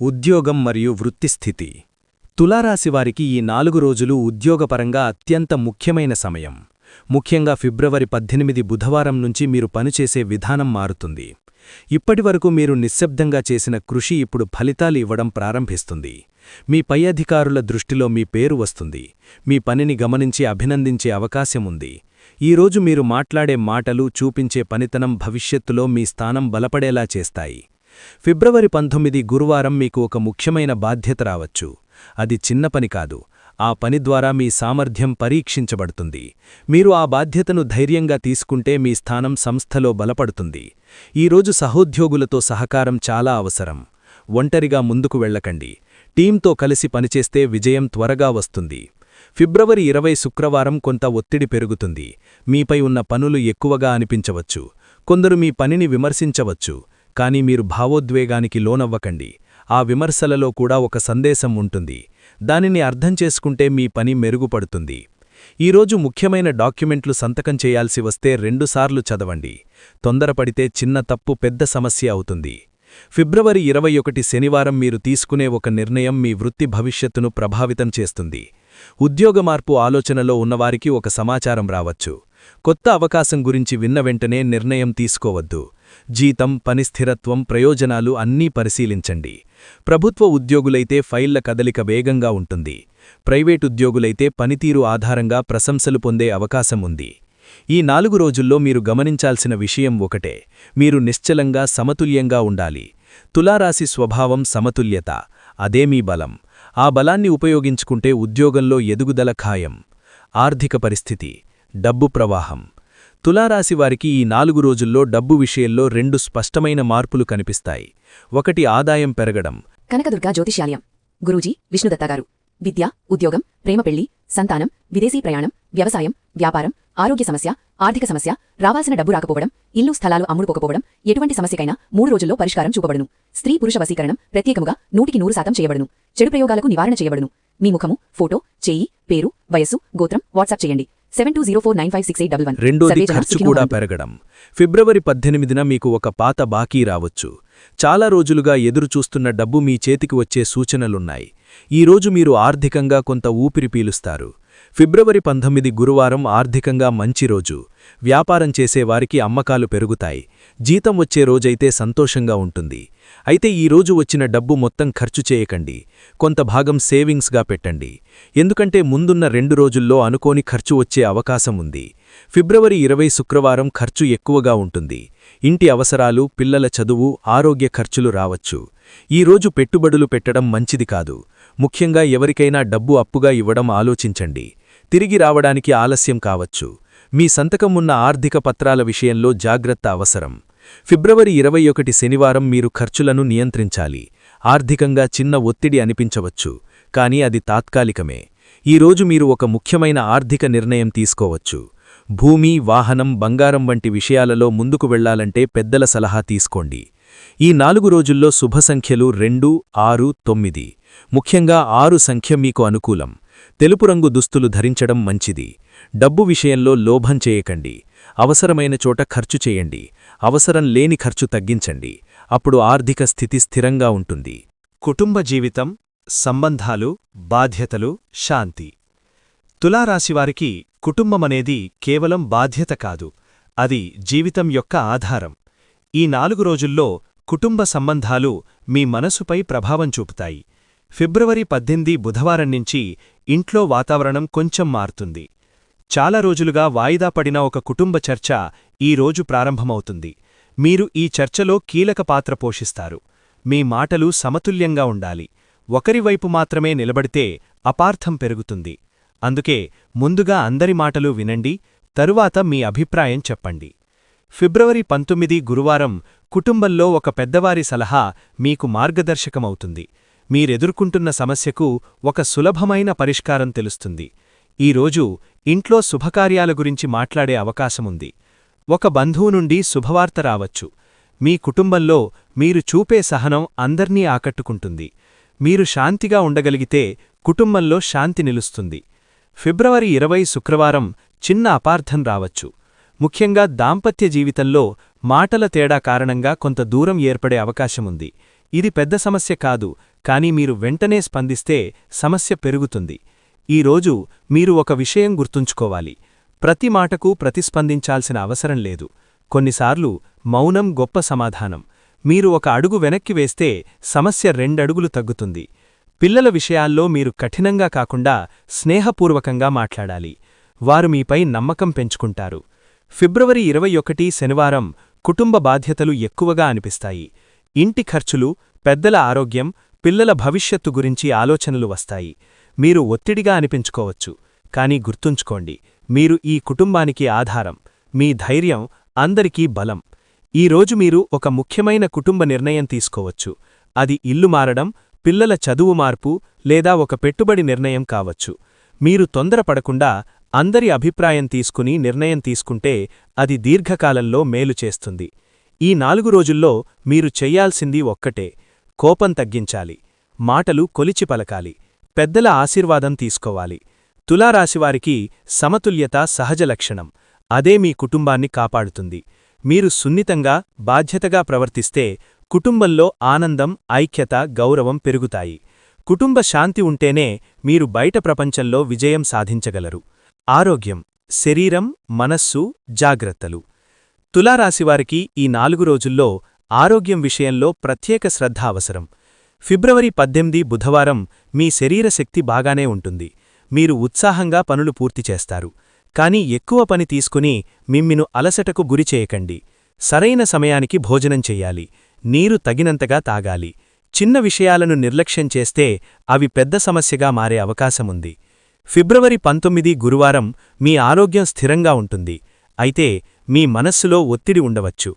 ఉద్యోగం మరియు వృత్తిస్థితి తులారాశివారికి ఈ నాలుగు రోజులు ఉద్యోగపరంగా అత్యంత ముఖ్యమైన సమయం. ముఖ్యంగా ఫిబ్రవరి పద్దెనిమిది బుధవారం నుంచి మీరు పనిచేసే విధానం మారుతుంది. ఇప్పటివరకు మీరు నిశ్శబ్దంగా చేసిన కృషి ఇప్పుడు ఫలితాలు ఇవ్వడం ప్రారంభిస్తుంది. మీ పై అధికారుల దృష్టిలో మీ పేరు వస్తుంది. మీ పనిని గమనించి అభినందించే అవకాశముంది ఈరోజు మీరు మాట్లాడే మాటలు చూపించే పనితనం భవిష్యత్తులో మీ స్థానం బలపడేలా చేస్తాయి. ఫిబ్రవరి పంతొమ్మిది గురువారం మీకు ఒక ముఖ్యమైన బాధ్యత రావచ్చు. అది చిన్న పని కాదు. ఆ పని ద్వారా మీ సామర్థ్యం పరీక్షించబడుతుంది. మీరు ఆ బాధ్యతను ధైర్యంగా తీసుకుంటే మీ స్థానం సంస్థలో బలపడుతుంది. ఈరోజు సహోద్యోగులతో సహకారం చాలా అవసరం. ఒంటరిగా ముందుకు వెళ్ళకండి. టీంతో కలిసి పనిచేస్తే విజయం త్వరగా వస్తుంది. ఫిబ్రవరి ఇరవై శుక్రవారం కొంత ఒత్తిడి పెరుగుతుంది. మీపై ఉన్న పనులు ఎక్కువగా అనిపించవచ్చు. కొందరు మీ పనిని విమర్శించవచ్చు. కానీ మీరు భావోద్వేగానికి లోనవ్వకండి. ఆ విమర్శలలో కూడా ఒక సందేశం ఉంటుంది. దానిని అర్థం చేసుకుంటే మీ పని మెరుగుపడుతుంది. ఈరోజు ముఖ్యమైన డాక్యుమెంట్లు సంతకం చేయాల్సి వస్తే రెండుసార్లు చదవండి. తొందరపడితే చిన్న తప్పు పెద్ద సమస్య అవుతుంది. ఫిబ్రవరి ఇరవై ఒకటి శనివారం మీరు తీసుకునే ఒక నిర్ణయం మీ వృత్తి భవిష్యత్తును ప్రభావితం చేస్తుంది. ఉద్యోగ మార్పు ఆలోచనలో ఉన్నవారికి ఒక సమాచారం రావచ్చు. కొత్త అవకాశం గురించి విన్న వెంటనే నిర్ణయం తీసుకోవద్దు. జీతం పని స్థిరత్వం ప్రయోజనాలు అన్నీ పరిశీలించండి. ప్రభుత్వ ఉద్యోగులైతే ఫైళ్ళ కదలిక వేగంగా ఉంటుంది. ప్రైవేట్ ఉద్యోగులైతే పనితీరు ఆధారంగా ప్రశంసలు పొందే అవకాశం ఉంది. ఈ నాలుగు రోజుల్లో మీరు గమనించాల్సిన విషయం ఒకటే. మీరు నిశ్చలంగా సమతుల్యంగా ఉండాలి. తులారాశి స్వభావం సమతుల్యత. అదే మీ బలం. ఆ బలాన్ని ఉపయోగించుకుంటే ఉద్యోగంలో ఎదుగుదల ఖాయం. ఆర్థిక పరిస్థితి. డబ్బు ప్రవాహం. తులారాశి వారికి ఈ నాలుగు రోజుల్లో డబ్బు విషయంలో రెండు స్పష్టమైన మార్పులు కనిపిస్తాయి. ఒకటి ఆదాయం పెరగడం. కనకదుర్గా జ్యోతిష్యాలయం. గురూజీ విష్ణుదత్తగారు విద్య ఉద్యోగం ప్రేమ పెళ్ళి సంతానం విదేశీ ప్రయాణం వ్యవసాయం వ్యాపారం ఆరోగ్య సమస్య ఆర్థిక సమస్య రావాల్సిన డబ్బు రాకపోవడం ఇల్లు స్థలాలు అమ్ముడుపోకపోవడం ఎటువంటి సమస్యకైనా మూడు రోజుల్లో పరిష్కారం చూపబడును. స్త్రీ పురుష వశీకరణం ప్రత్యేకముగా నూటికి నూరు శాతం చేయబడును. చెడు ప్రయోగాలకు నివారణ చేయబడును. మీ ముఖము ఫోటో చేయి పేరు వయస్సు గోత్రం వాట్సాప్ చేయండి. Seven two zero four nine five six eight double one. రెండోది ఖర్చు కూడా పెరగడం. ఫిబ్రవరి పద్దెనిమిదిన మీకు ఒక పాత బాకీ రావచ్చు. చాలా రోజులుగా ఎదురుచూస్తున్న డబ్బు మీ చేతికి వచ్చే సూచనలున్నాయి. ఈరోజు మీరు ఆర్థికంగా కొంత ఊపిరి పీలుస్తారు. ఫిబ్రవరి పంతొమ్మిది గురువారం ఆర్థికంగా మంచి రోజు. వ్యాపారం చేసేవారికి అమ్మకాలు పెరుగుతాయి. జీతం వచ్చే రోజైతే సంతోషంగా ఉంటుంది. అయితే ఈ రోజు వచ్చిన డబ్బు మొత్తం ఖర్చు చేయకండి. కొంత భాగం సేవింగ్స్గా పెట్టండి. ఎందుకంటే ముందున్న రెండు రోజుల్లో అనుకోని ఖర్చు వచ్చే అవకాశం ఉంది. ఫిబ్రవరి ఇరవై శుక్రవారం ఖర్చు ఎక్కువగా ఉంటుంది. ఇంటి అవసరాలు పిల్లల చదువు ఆరోగ్య ఖర్చులు రావచ్చు. ఈరోజు పెట్టుబడులు పెట్టడం మంచిది కాదు. ముఖ్యంగా ఎవరికైనా డబ్బు అప్పుగా ఇవ్వడం ఆలోచించండి. తిరిగి రావడానికి ఆలస్యం కావచ్చు. మీ సంతకం ఉన్న ఆర్థిక పత్రాల విషయంలో జాగ్రత్త అవసరం. ఫిబ్రవరి ఇరవై ఒకటి శనివారం మీరు ఖర్చులను నియంత్రించాలి. ఆర్థికంగా చిన్న ఒత్తిడి అనిపించవచ్చు కానీ అది తాత్కాలికమే. ఈరోజు మీరు ఒక ముఖ్యమైన ఆర్థిక నిర్ణయం తీసుకోవచ్చు. భూమి వాహనం బంగారం వంటి విషయాలలో ముందుకు వెళ్ళాలంటే పెద్దల సలహా తీసుకోండి. ఈ నాలుగు రోజుల్లో శుభ సంఖ్యలు రెండు ఆరు తొమ్మిది. ముఖ్యంగా ఆరు సంఖ్య మీకు అనుకూలం. తెలుపు రంగు దుస్తులు ధరించడం మంచిది. డబ్బు విషయంలో లోభం చేయకండి. అవసరమైన చోట ఖర్చు చేయండి. అవసరం లేని ఖర్చు తగ్గించండి. అప్పుడు ఆర్థిక స్థితి స్థిరంగా ఉంటుంది. కుటుంబ జీవితం సంబంధాలు బాధ్యతలు శాంతి. తులారాశివారికి కుటుంబమనేది కేవలం బాధ్యత కాదు. అది జీవితం యొక్క ఆధారం. ఈ నాలుగు రోజుల్లో కుటుంబ సంబంధాలు మీ మనసుపై ప్రభావం చూపుతాయి. ఫిబ్రవరి పద్దెనిమిది బుధవారం నుంచి ఇంట్లో వాతావరణం కొంచెం మారుతుంది. చాలా రోజులుగా వాయిదా పడిన ఒక కుటుంబ చర్చ ఈ రోజు ప్రారంభమవుతుంది. మీరు ఈ చర్చలో కీలక పాత్ర పోషిస్తారు. మీ మాటలు సమతుల్యంగా ఉండాలి. ఒకరివైపు మాత్రమే నిలబడితే అపార్థం పెరుగుతుంది. అందుకే ముందుగా అందరి మాటలు వినండి తరువాత మీ అభిప్రాయం చెప్పండి. ఫిబ్రవరి పంతొమ్మిది గురువారం కుటుంబంలో ఒక పెద్దవారి సలహా మీకు మార్గదర్శకమవుతుంది. మీరెదుర్కొంటున్న సమస్యకు ఒక సులభమైన పరిష్కారం తెలుస్తుంది. ఈరోజు ఇంట్లో శుభకార్యాల గురించి మాట్లాడే అవకాశముంది. ఒక బంధువు నుండి శుభవార్త రావచ్చు. మీ కుటుంబంలో మీరు చూపే సహనం అందర్నీ ఆకట్టుకుంటుంది. మీరు శాంతిగా ఉండగలిగితే కుటుంబంలో శాంతి నిలుస్తుంది. ఫిబ్రవరి ఇరవై శుక్రవారం చిన్న అపార్థం రావచ్చు. ముఖ్యంగా దాంపత్య జీవితంలో మాటల తేడా కారణంగా కొంత దూరం ఏర్పడే అవకాశముంది. ఇది పెద్ద సమస్య కాదు కానీ మీరు వెంటనే స్పందిస్తే సమస్య పెరుగుతుంది. ఈరోజు మీరు ఒక విషయం గుర్తుంచుకోవాలి. ప్రతి మాటకు ప్రతిస్పందించాల్సిన అవసరం లేదు. కొన్నిసార్లు మౌనం గొప్ప సమాధానం. మీరు ఒక అడుగు వెనక్కి వేస్తే సమస్య రెండడుగులు తగ్గుతుంది. పిల్లల విషయాల్లో మీరు కఠినంగా కాకుండా స్నేహపూర్వకంగా మాట్లాడాలి. వారు మీపై నమ్మకం పెంచుకుంటారు. ఫిబ్రవరి ఇరవై ఒకటి శనివారం కుటుంబ బాధ్యతలు ఎక్కువగా అనిపిస్తాయి. ఇంటి ఖర్చులు పెద్దల ఆరోగ్యం పిల్లల భవిష్యత్తు గురించి ఆలోచనలు వస్తాయి. మీరు ఒత్తిడిగా అనిపించుకోవచ్చు కానీ గుర్తుంచుకోండి మీరు ఈ కుటుంబానికి ఆధారం మీ ధైర్యం అందరికీ బలం. ఈరోజు మీరు ఒక ముఖ్యమైన కుటుంబ నిర్ణయం తీసుకోవచ్చు. అది ఇల్లు మారడం పిల్లల చదువు మార్పు లేదా ఒక పెట్టుబడి నిర్ణయం కావచ్చు. మీరు తొందరపడకుండా అందరి అభిప్రాయం తీసుకుని నిర్ణయం తీసుకుంటే అది దీర్ఘకాలంలో మేలు చేస్తుంది. ఈ నాలుగు రోజుల్లో మీరు చెయ్యాల్సింది ఒక్కటే కోపం తగ్గించాలి. మాటలు కొలిచి పలకాలి. పెద్దల ఆశీర్వాదం తీసుకోవాలి. తులారాశివారికి సమతుల్యత సహజ లక్షణం. అదే మీ కుటుంబాన్ని కాపాడుతుంది. మీరు సున్నితంగా బాధ్యతగా ప్రవర్తిస్తే కుటుంబంలో ఆనందం ఐక్యత గౌరవం పెరుగుతాయి. కుటుంబ శాంతి ఉంటేనే మీరు బయట ప్రపంచంలో విజయం సాధించగలరు. ఆరోగ్యం శరీరం మనస్సు జాగ్రత్తలు. తులారాశివారికి ఈ నాలుగు రోజుల్లో ఆరోగ్యం విషయంలో ప్రత్యేక శ్రద్ధ అవసరం. ఫిబ్రవరి పద్దెనిమిది బుధవారం మీ శరీరశక్తి బాగానే ఉంటుంది. మీరు ఉత్సాహంగా పనులు పూర్తి చేస్తారు. కానీ ఎక్కువ పని తీసుకుని మిమ్మిను అలసటకు గురిచేయకండి సరైన సమయానికి భోజనం చెయ్యాలి నీరు తగినంతగా తాగాలి. చిన్న విషయాలను నిర్లక్ష్యం చేస్తే అవి పెద్ద సమస్యగా మారే అవకాశముంది ఫిబ్రవరి పంతొమ్మిది గురువారం మీ ఆరోగ్యం స్థిరంగా ఉంటుంది. అయితే మీ మనస్సులో ఒత్తిడి ఉండవచ్చు.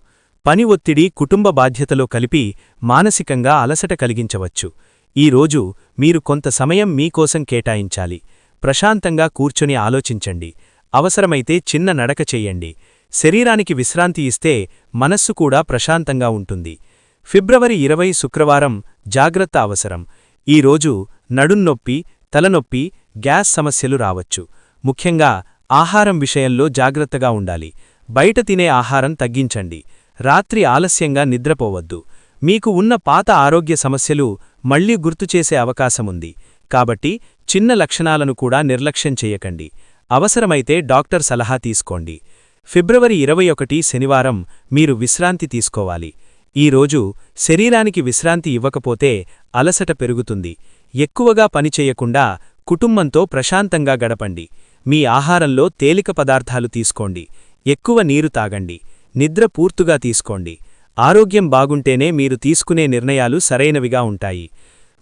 పని ఒత్తిడి కుటుంబ బాధ్యతలో కలిపి మానసికంగా అలసట కలిగించవచ్చు. ఈరోజు మీరు కొంత సమయం మీకోసం కేటాయించాలి. ప్రశాంతంగా కూర్చొని ఆలోచించండి. అవసరమైతే చిన్న నడక చెయ్యండి శరీరానికి విశ్రాంతి ఇస్తే మనస్సు కూడా ప్రశాంతంగా ఉంటుంది. ఫిబ్రవరి ఇరవై శుక్రవారం జాగ్రత్త అవసరం. ఈరోజు నడున్నొప్పి తలనొప్పి గ్యాస్ సమస్యలు రావచ్చు. ముఖ్యంగా ఆహారం విషయంలో జాగ్రత్తగా ఉండాలి. బయట తినే ఆహారం తగ్గించండి. రాత్రి ఆలస్యంగా నిద్రపోవద్దు. మీకు ఉన్న పాత ఆరోగ్య సమస్యలు మళ్ళీ గుర్తుచేసే అవకాశముంది. కాబట్టి చిన్న లక్షణాలను కూడా నిర్లక్ష్యం చెయ్యకండి అవసరమైతే డాక్టర్ సలహా తీసుకోండి. ఫిబ్రవరి ఇరవై ఒకటి శనివారం మీరు విశ్రాంతి తీసుకోవాలి. ఈరోజు శరీరానికి విశ్రాంతి ఇవ్వకపోతే అలసట పెరుగుతుంది. ఎక్కువగా పనిచేయకుండా కుటుంబంతో ప్రశాంతంగా గడపండి. మీ ఆహారంలో తేలిక పదార్థాలు తీసుకోండి. ఎక్కువ నీరు తాగండి. నిద్ర పూర్తుగా తీసుకోండి. ఆరోగ్యం బాగుంటేనే మీరు తీసుకునే నిర్ణయాలు సరైనవిగా ఉంటాయి.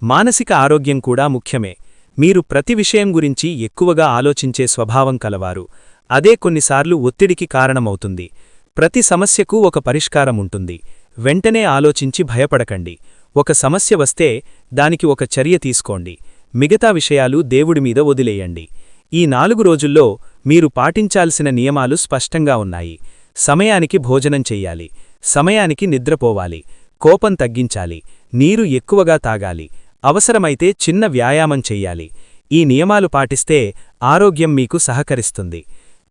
మానసిక ఆరోగ్యం కూడా ముఖ్యమే. మీరు ప్రతి విషయం గురించి ఎక్కువగా ఆలోచించే స్వభావం కలవారు. అదే కొన్నిసార్లు ఒత్తిడికి కారణమవుతుంది. ప్రతి సమస్యకు ఒక పరిష్కారం ఉంటుంది. వెంటనే ఆలోచించి భయపడకండి. ఒక సమస్య వస్తే దానికి ఒక చర్య తీసుకోండి. మిగతా విషయాలు దేవుడిమీద వదిలేయండి. ఈ నాలుగు రోజుల్లో మీరు పాటించాల్సిన నియమాలు స్పష్టంగా ఉన్నాయి. సమయానికి భోజనం చెయ్యాలి. సమయానికి నిద్రపోవాలి. కోపం తగ్గించాలి. నీరు ఎక్కువగా తాగాలి. అవసరమైతే చిన్న వ్యాయామం చెయ్యాలి. ఈ నియమాలు పాటిస్తే ఆరోగ్యం మీకు సహకరిస్తుంది.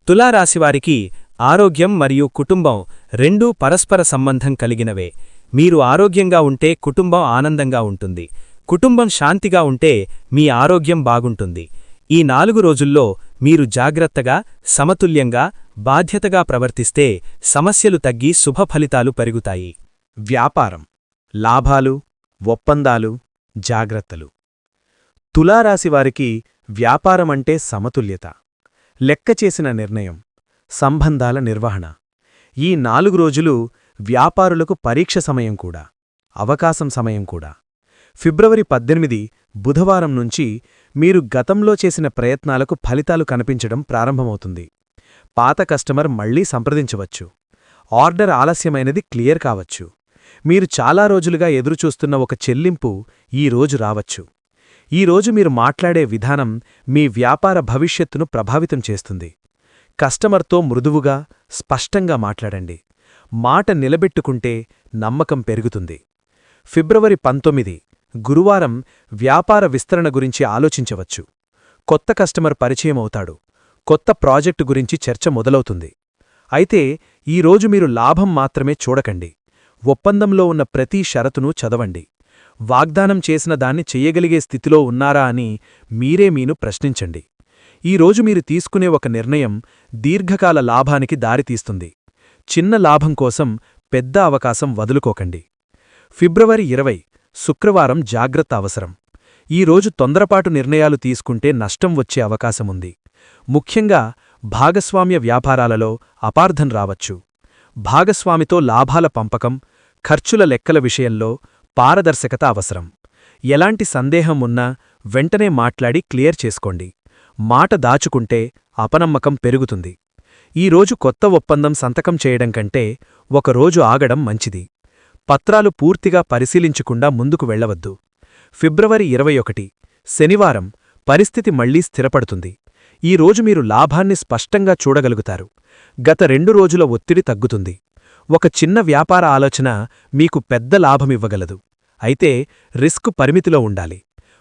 తులారాశివారికి ఆరోగ్యం మరియు కుటుంబం రెండూ పరస్పర సంబంధం కలిగినవే. మీరు ఆరోగ్యంగా ఉంటే కుటుంబం ఆనందంగా ఉంటుంది. కుటుంబం శాంతిగా ఉంటే మీ ఆరోగ్యం బాగుంటుంది. ఈ నాలుగు రోజుల్లో మీరు జాగ్రత్తగా సమతుల్యంగా బాధ్యతగా ప్రవర్తిస్తే సమస్యలు తగ్గి శుభ ఫలితాలు పెరుగుతాయి. వ్యాపారం. లాభాలు ఒప్పందాలు జాగ్రత్తలు. తులారాశివారికి వ్యాపారమంటే సమతుల్యత. లెక్కచేసిన నిర్ణయం. సంబంధాల నిర్వహణ. ఈ నాలుగు రోజులు వ్యాపారులకు పరీక్ష సమయం కూడా. అవకాశం సమయం కూడా. ఫిబ్రవరి పద్దెనిమిది బుధవారం నుంచి మీరు గతంలో చేసిన ప్రయత్నాలకు ఫలితాలు కనిపించడం ప్రారంభమవుతుంది. పాత కస్టమర్ మళ్ళీ సంప్రదించవచ్చు. ఆర్డర్ ఆలస్యమైనది క్లియర్ కావచ్చు. మీరు చాలా రోజులుగా ఎదురుచూస్తున్న ఒక చెల్లింపు ఈ రోజు రావచ్చు. ఈరోజు మీరు మాట్లాడే విధానం మీ వ్యాపార భవిష్యత్తును ప్రభావితం చేస్తుంది. కస్టమర్తో మృదువుగా స్పష్టంగా మాట్లాడండి. మాట నిలబెట్టుకుంటే నమ్మకం పెరుగుతుంది. ఫిబ్రవరి పంతొమ్మిది గురువారం వ్యాపార విస్తరణ గురించి ఆలోచించవచ్చు. కొత్త కస్టమర్ పరిచయం అవుతాడు కొత్త ప్రాజెక్టు గురించి చర్చ మొదలవుతుంది. అయితే ఈరోజు మీరు లాభం మాత్రమే చూడకండి. ఒప్పందంలో ఉన్న ప్రతి షరతును చదవండి. వాగ్దానం చేసిన దాన్ని చెయ్యగలిగే స్థితిలో ఉన్నారా అని మీరే మీను ప్రశ్నించండి. ఈరోజు మీరు తీసుకునే ఒక నిర్ణయం దీర్ఘకాల లాభానికి దారితీస్తుంది. చిన్న లాభం కోసం పెద్ద అవకాశం వదులుకోకండి. ఫిబ్రవరి ఇరవై శుక్రవారం జాగ్రత్త అవసరం. ఈరోజు తొందరపాటు నిర్ణయాలు తీసుకుంటే నష్టం వచ్చే అవకాశముంది. ముఖ్యంగా భాగస్వామ్య వ్యాపారాలలో అపార్థం రావచ్చు. భాగస్వామితో లాభాల పంపకం ఖర్చుల లెక్కల విషయంలో పారదర్శకత అవసరం. ఎలాంటి సందేహం ఉన్నా వెంటనే మాట్లాడి క్లియర్ చేసుకోండి. మాట దాచుకుంటే అపనమ్మకం పెరుగుతుంది. ఈరోజు కొత్త ఒప్పందం సంతకం చేయడం కంటే ఒకరోజు ఆగడం మంచిది. పత్రాలు పూర్తిగా పరిశీలించకుండా ముందుకు వెళ్ళవద్దు ఫిబ్రవరి ఇరవై ఒకటి శనివారం పరిస్థితి మళ్ళీ స్థిరపడుతుంది. ఈరోజు మీరు లాభాన్ని స్పష్టంగా చూడగలుగుతారు. గత రెండు రోజుల ఒత్తిడి తగ్గుతుంది. ఒక చిన్న వ్యాపార ఆలోచన మీకు పెద్ద లాభమివ్వగలదు అయితే రిస్క్ పరిమితిలో ఉండాలి.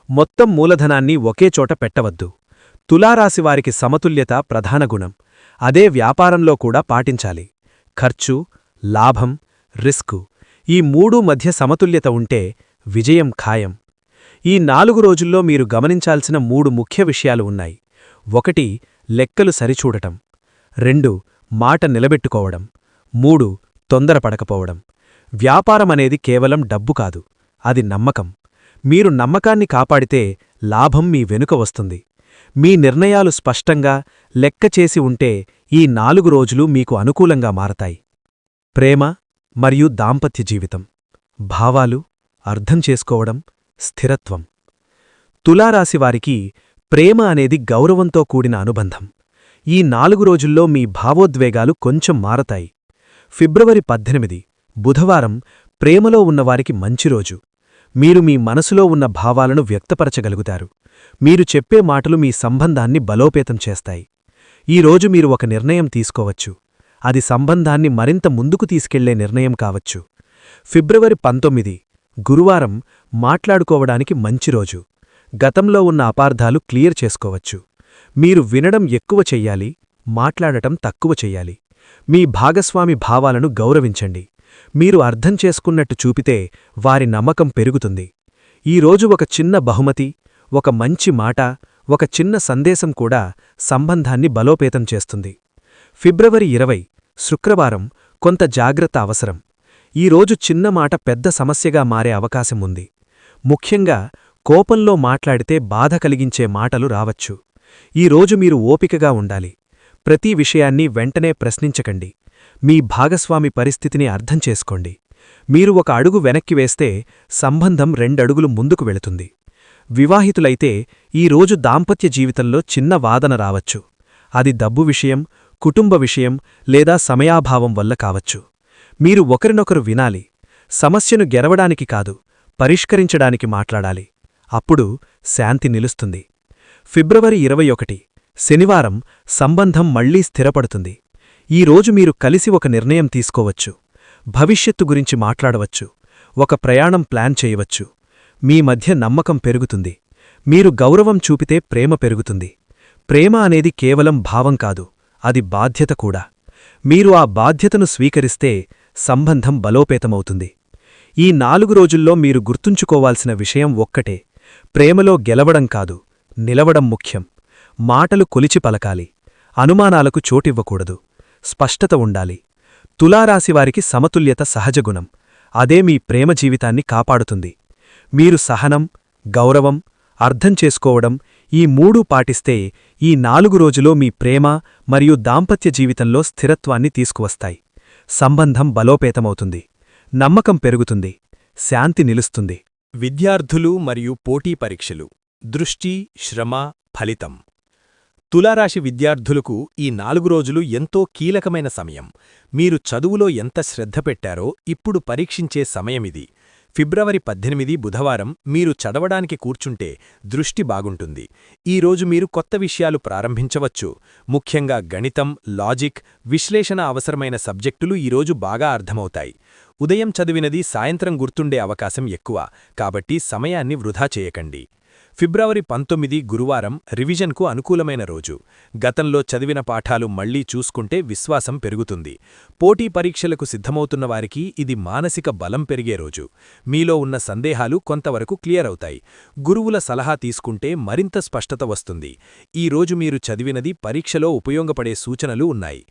మొత్తం మూలధనాన్ని ఒకేచోట పెట్టవద్దు. తులారాశివారికి సమతుల్యత ప్రధాన గుణం. అదే వ్యాపారంలో కూడా పాటించాలి. ఖర్చు లాభం రిస్కు. ఈ మూడూ మధ్య సమతుల్యత ఉంటే విజయం ఖాయం. ఈ నాలుగు రోజుల్లో మీరు గమనించాల్సిన మూడు ముఖ్య విషయాలు ఉన్నాయి. ఒకటి లెక్కలు సరిచూడటం. రెండు మాట నిలబెట్టుకోవడం. మూడు తొందరపడకపోవడం. వ్యాపారమనేది కేవలం డబ్బు కాదు అది నమ్మకం. మీరు నమ్మకాన్ని కాపాడితే లాభం మీ వెనుక వస్తుంది. మీ నిర్ణయాలు స్పష్టంగా లెక్కచేసి ఉంటే ఈ నాలుగు రోజులు మీకు అనుకూలంగా మారతాయి. ప్రేమ మరియు దాంపత్య జీవితం. భావాలు అర్థం చేసుకోవడం స్థిరత్వం. తులారాశివారికి ప్రేమ అనేది గౌరవంతో కూడిన అనుబంధం. ఈ నాలుగు రోజుల్లో మీ భావోద్వేగాలు కొంచెం మారతాయి. ఫిబ్రవరి పద్దెనిమిది బుధవారం ప్రేమలో ఉన్నవారికి మంచి రోజు. మీరు మీ మనసులో ఉన్న భావాలను వ్యక్తపరచగలుగుతారు. మీరు చెప్పే మాటలు మీ సంబంధాన్ని బలోపేతం చేస్తాయి. ఈరోజు మీరు ఒక నిర్ణయం తీసుకోవచ్చు. అది సంబంధాన్ని మరింత ముందుకు తీసుకెళ్ళే నిర్ణయం కావచ్చు. ఫిబ్రవరి పంతొమ్మిది గురువారం మాట్లాడుకోవడానికి మంచి రోజు. గతంలో ఉన్న అపార్థాలు క్లియర్ చేసుకోవచ్చు. మీరు వినడం ఎక్కువ చెయ్యాలి మాట్లాడటం తక్కువ చెయ్యాలి. మీ భాగస్వామి భావాలను గౌరవించండి. మీరు అర్థం చేసుకున్నట్టు చూపితే వారి నమ్మకం పెరుగుతుంది. ఈరోజు ఒక చిన్న బహుమతి ఒక మంచి మాట ఒక చిన్న సందేశం కూడా సంబంధాన్ని బలోపేతం చేస్తుంది. ఫిబ్రవరి ఇరవై శుక్రవారం కొంత జాగ్రత్త అవసరం. ఈరోజు చిన్న మాట పెద్ద సమస్యగా మారే అవకాశం ఉంది. ముఖ్యంగా కోపంలో మాట్లాడితే బాధ కలిగించే మాటలు రావచ్చు. ఈరోజు మీరు ఓపికగా ఉండాలి. ప్రతి విషయాన్ని వెంటనే ప్రశ్నించకండి. మీ భాగస్వామి పరిస్థితిని అర్థం చేసుకోండి. మీరు ఒక అడుగు వెనక్కి వేస్తే సంబంధం రెండడుగులు ముందుకు వెళుతుంది. వివాహితులైతే ఈరోజు దాంపత్య జీవితంలో చిన్న వాదన రావచ్చు. అది డబ్బు విషయం కుటుంబ విషయం లేదా సమయాభావం వల్ల కావచ్చు. మీరు ఒకరినొకరు వినాలి సమస్యను గెరవడానికి కాదు పరిష్కరించడానికి మాట్లాడాలి. అప్పుడు శాంతి నిలుస్తుంది. ఫిబ్రవరి ఇరవై ఒకటి శనివారం సంబంధం మళ్ళీ స్థిరపడుతుంది. ఈరోజు మీరు కలిసి ఒక నిర్ణయం తీసుకోవచ్చు. భవిష్యత్తు గురించి మాట్లాడవచ్చు. ఒక ప్రయాణం ప్లాన్ చేయవచ్చు. మీ మధ్య నమ్మకం పెరుగుతుంది. మీరు గౌరవం చూపితే ప్రేమ పెరుగుతుంది. ప్రేమ అనేది కేవలం భావం కాదు. అది బాధ్యత కూడా. మీరు ఆ బాధ్యతను స్వీకరిస్తే సంబంధం బలోపేతమవుతుంది. ఈ నాలుగు రోజుల్లో మీరు గుర్తుంచుకోవాల్సిన విషయం ఒక్కటే. ప్రేమలో గెలవడం కాదు నిలవడం ముఖ్యం. మాటలు కొలిచి పలకాలి. అనుమానాలకు చోటివ్వకూడదు. స్పష్టత ఉండాలి. తులారాశివారికి సమతుల్యత సహజగుణం అదే మీ ప్రేమ జీవితాన్ని కాపాడుతుంది. మీరు సహనం గౌరవం అర్థం చేసుకోవడం ఈ మూడూ పాటిస్తే ఈ నాలుగు రోజులో మీ ప్రేమ మరియు దాంపత్య జీవితంలో స్థిరత్వాన్ని తీసుకువస్తాయి. సంబంధం బలోపేతమవుతుంది. నమ్మకం పెరుగుతుంది. శాంతి నిలుస్తుంది. విద్యార్థులు మరియు పోటీ పరీక్షలు. దృష్టి శ్రమ ఫలితం. తులారాశి విద్యార్థులకు ఈ నాలుగు రోజులు ఎంతో కీలకమైన సమయం. మీరు చదువులో ఎంత శ్రద్ధ పెట్టారో ఇప్పుడు పరీక్షించే సమయమిది. ఫిబ్రవరి పద్దెనిమిది బుధవారం మీరు చదవడానికి కూర్చుంటే దృష్టి బాగుంటుంది. ఈరోజు మీరు కొత్త విషయాలు ప్రారంభించవచ్చు. ముఖ్యంగా గణితం లాజిక్ విశ్లేషణ అవసరమైన సబ్జెక్టులు ఈరోజు బాగా అర్థమవుతాయి. ఉదయం చదివినది సాయంత్రం గుర్తుండే అవకాశం ఎక్కువ. కాబట్టి సమయాన్ని వృధా చేయకండి. ఫిబ్రవరి పంతొమ్మిది గురువారం రివిజన్కు అనుకూలమైన రోజు. గతంలో చదివిన పాఠాలు మళ్ళీ చూసుకుంటే విశ్వాసం పెరుగుతుంది. పోటీ పరీక్షలకు సిద్ధమవుతున్న వారికి ఇది మానసిక బలం పెరిగే రోజు. మీలో ఉన్న సందేహాలు కొంతవరకు క్లియర్ అవుతాయి. గురువుల సలహా తీసుకుంటే మరింత స్పష్టత వస్తుంది. ఈ రోజు మీరు చదివినది పరీక్షలో ఉపయోగపడే సూచనలు ఉన్నాయి.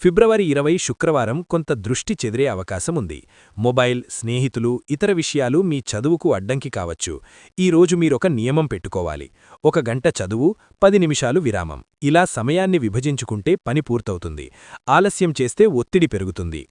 ఫిబ్రవరి ఇరవై శుక్రవారం కొంత దృష్టి చెదిరే అవకాశం ఉంది మొబైల్ స్నేహితులు ఇతర విషయాలు మీ చదువుకు అడ్డంకి కావచ్చు. ఈ రోజు మీరొక నియమం పెట్టుకోవాలి. ఒక గంట చదువు పది నిమిషాలు విరామం. ఇలా సమయాన్ని విభజించుకుంటే పని పూర్తవుతుంది. ఆలస్యం చేస్తే ఒత్తిడి పెరుగుతుంది.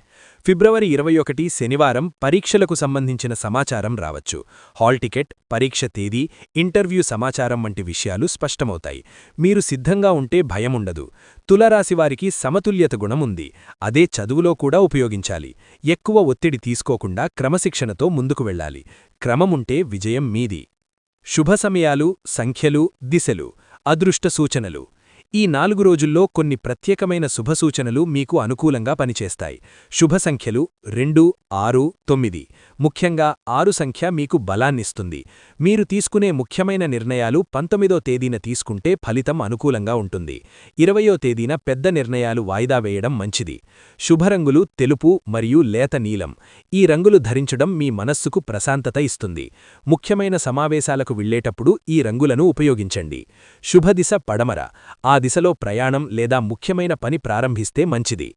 ఫిబ్రవరి ఇరవై ఒకటి శనివారం పరీక్షలకు సంబంధించిన సమాచారం రావచ్చు. హాల్ టికెట్ పరీక్ష తేదీ ఇంటర్వ్యూ సమాచారం వంటి విషయాలు స్పష్టమవుతాయి. మీరు సిద్ధంగా ఉంటే భయముండదు. తులరాశివారికి సమతుల్యత గుణం ఉంది. అదే చదువులో కూడా ఉపయోగించాలి. ఎక్కువ ఒత్తిడి తీసుకోకుండా క్రమశిక్షణతో ముందుకు వెళ్ళాలి. క్రమముంటే విజయం మీది. శుభ సమయాలు సంఖ్యలు దిశలు అదృష్ట సూచనలు. ఈ నాలుగు రోజుల్లో కొన్ని ప్రత్యేకమైన శుభసూచనలు మీకు అనుకూలంగా పనిచేస్తాయి. శుభ సంఖ్యలు రెండు ఆరు తొమ్మిది. ముఖ్యంగా ఆరు సంఖ్య మీకు బలాన్నిస్తుంది. మీరు తీసుకునే ముఖ్యమైన నిర్ణయాలు పంతొమ్మిదో తేదీన తీసుకుంటే ఫలితం అనుకూలంగా ఉంటుంది. ఇరవయో తేదీన పెద్ద నిర్ణయాలు వాయిదా వేయడం మంచిది. శుభరంగులు తెలుపు మరియు లేత నీలం. ఈ రంగులు ధరించడం మీ మనస్సుకు ప్రశాంతత ఇస్తుంది. ముఖ్యమైన సమావేశాలకు వెళ్ళేటప్పుడు ఈ రంగులను ఉపయోగించండి. శుభదిశ పడమర. ఆ దిశలో ప్రయాణం లేదా ముఖ్యమైన పని ప్రారంభిస్తే మంచిది.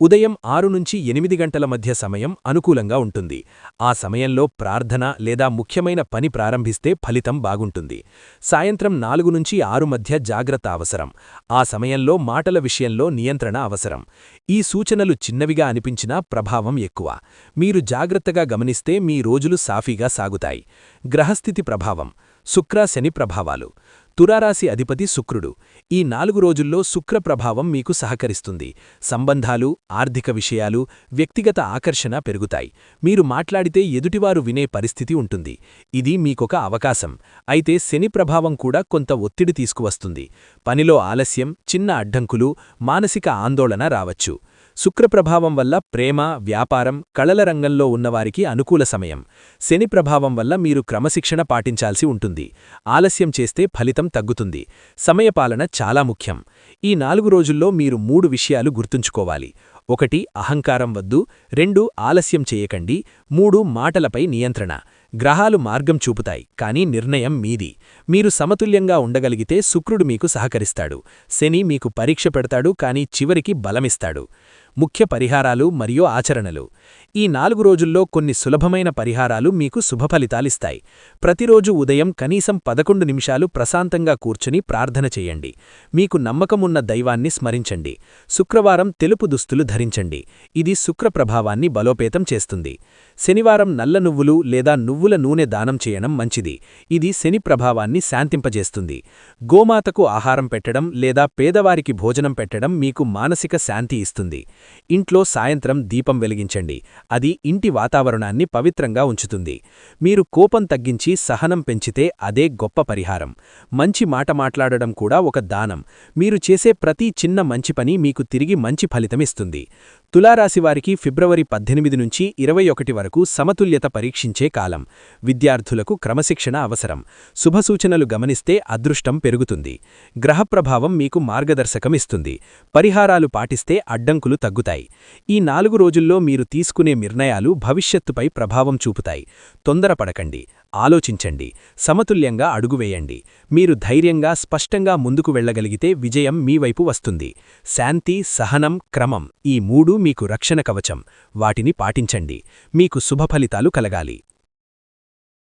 ఉదయం ఆరు నుంచి ఎనిమిది గంటల మధ్య సమయం అనుకూలంగా ఉంటుంది. ఆ సమయంలో ప్రార్థన లేదా ముఖ్యమైన పని ప్రారంభిస్తే ఫలితం బాగుంటుంది. సాయంత్రం నాలుగు నుంచి ఆరు మధ్య జాగ్రత్త అవసరం. ఆ సమయంలో మాటల విషయంలో నియంత్రణ అవసరం. ఈ సూచనలు చిన్నవిగా అనిపించినా ప్రభావం ఎక్కువ. మీరు జాగ్రత్తగా గమనిస్తే మీ రోజులు సాఫీగా సాగుతాయి. గ్రహస్థితి ప్రభావం. శుక్ర శని ప్రభావాలు. తురారాశి అధిపతి శుక్రుడు. ఈ నాలుగు రోజుల్లో శుక్ర ప్రభావం మీకు సహకరిస్తుంది. సంబంధాలు ఆర్థిక విషయాలు వ్యక్తిగత ఆకర్షణ పెరుగుతాయి. మీరు మాట్లాడితే ఎదుటివారు వినే పరిస్థితి ఉంటుంది. ఇది మీకొక అవకాశం. అయితే శని ప్రభావం కూడా కొంత ఒత్తిడి తీసుకువస్తుంది. పనిలో ఆలస్యం చిన్న అడ్డంకులు మానసిక ఆందోళన రావచ్చు. శుక్రప్రభావం వల్ల ప్రేమ వ్యాపారం కళల రంగంలో ఉన్నవారికి అనుకూల సమయం. శని ప్రభావం వల్ల మీరు క్రమశిక్షణ పాటించాల్సి ఉంటుంది. ఆలస్యం చేస్తే ఫలితం తగ్గుతుంది. సమయపాలన చాలా ముఖ్యం. ఈ నాలుగు రోజుల్లో మీరు మూడు విషయాలు గుర్తుంచుకోవాలి. ఒకటి అహంకారం వద్దు. రెండు ఆలస్యం చేయకండి. మూడు మాటలపై నియంత్రణ. గ్రహాలు మార్గం చూపుతాయి కానీ నిర్ణయం మీది. మీరు సమతుల్యంగా ఉండగలిగితే శుక్రుడు మీకు సహకరిస్తాడు. శని మీకు పరీక్ష పెడతాడు కానీ చివరికి బలమిస్తాడు. ముఖ్య పరిహారాలు మరియు ఆచరణలు. ఈ నాలుగు రోజుల్లో కొన్ని సులభమైన పరిహారాలు మీకు శుభఫలితాలిస్తాయి ప్రతిరోజు ఉదయం కనీసం పదకొండు నిమిషాలు ప్రశాంతంగా కూర్చుని ప్రార్థన చేయండి. మీకు నమ్మకమున్న దైవాన్ని స్మరించండి. శుక్రవారం తెలుపు దుస్తులు ధరించండి. ఇది శుక్ర ప్రభావాన్ని బలోపేతం చేస్తుంది. శనివారం నల్ల నువ్వులు లేదా నువ్వుల నూనె దానం చేయడం మంచిది. ఇది శని ప్రభావాన్ని శాంతింపజేస్తుంది. గోమాతకు ఆహారం పెట్టడం లేదా పేదవారికి భోజనం పెట్టడం మీకు మానసిక శాంతి ఇస్తుంది. ఇంట్లో సాయంత్రం దీపం వెలిగించండి. అది ఇంటి వాతావరణాన్ని పవిత్రంగా ఉంచుతుంది. మీరు కోపం తగ్గించి సహనం పెంచితే అదే గొప్ప పరిహారం. మంచి మాట మాట్లాడడం కూడా ఒక దానం. మీరు చేసే ప్రతి చిన్న మంచి పని మీకు తిరిగి మంచి ఫలితమిస్తుంది తులారాశివారికి ఫిబ్రవరి పద్దెనిమిది నుంచి ఇరవై ఒకటి వరకు సమతుల్యత పరీక్షించే కాలం. విద్యార్థులకు క్రమశిక్షణ అవసరం. శుభసూచనలు గమనిస్తే అదృష్టం పెరుగుతుంది. గ్రహప్రభావం మీకు మార్గదర్శకమిస్తుంది. పరిహారాలు పాటిస్తే అడ్డంకులు తగ్గుతాయి. ఈ నాలుగు రోజుల్లో మీరు తీసుకునే నిర్ణయాలు భవిష్యత్తుపై ప్రభావం చూపుతాయి. తొందరపడకండి. ఆలోచించండి సమతుల్యంగా అడుగువేయండి మీరు ధైర్యంగా స్పష్టంగా ముందుకు వెళ్ళగలిగితే విజయం మీ వైపు వస్తుంది. శాంతి సహనం క్రమం ఈ మూడు మీకు రక్షణ కవచం. వాటిని పాటించండి. మీకు శుభఫలితాలు కలగాలి.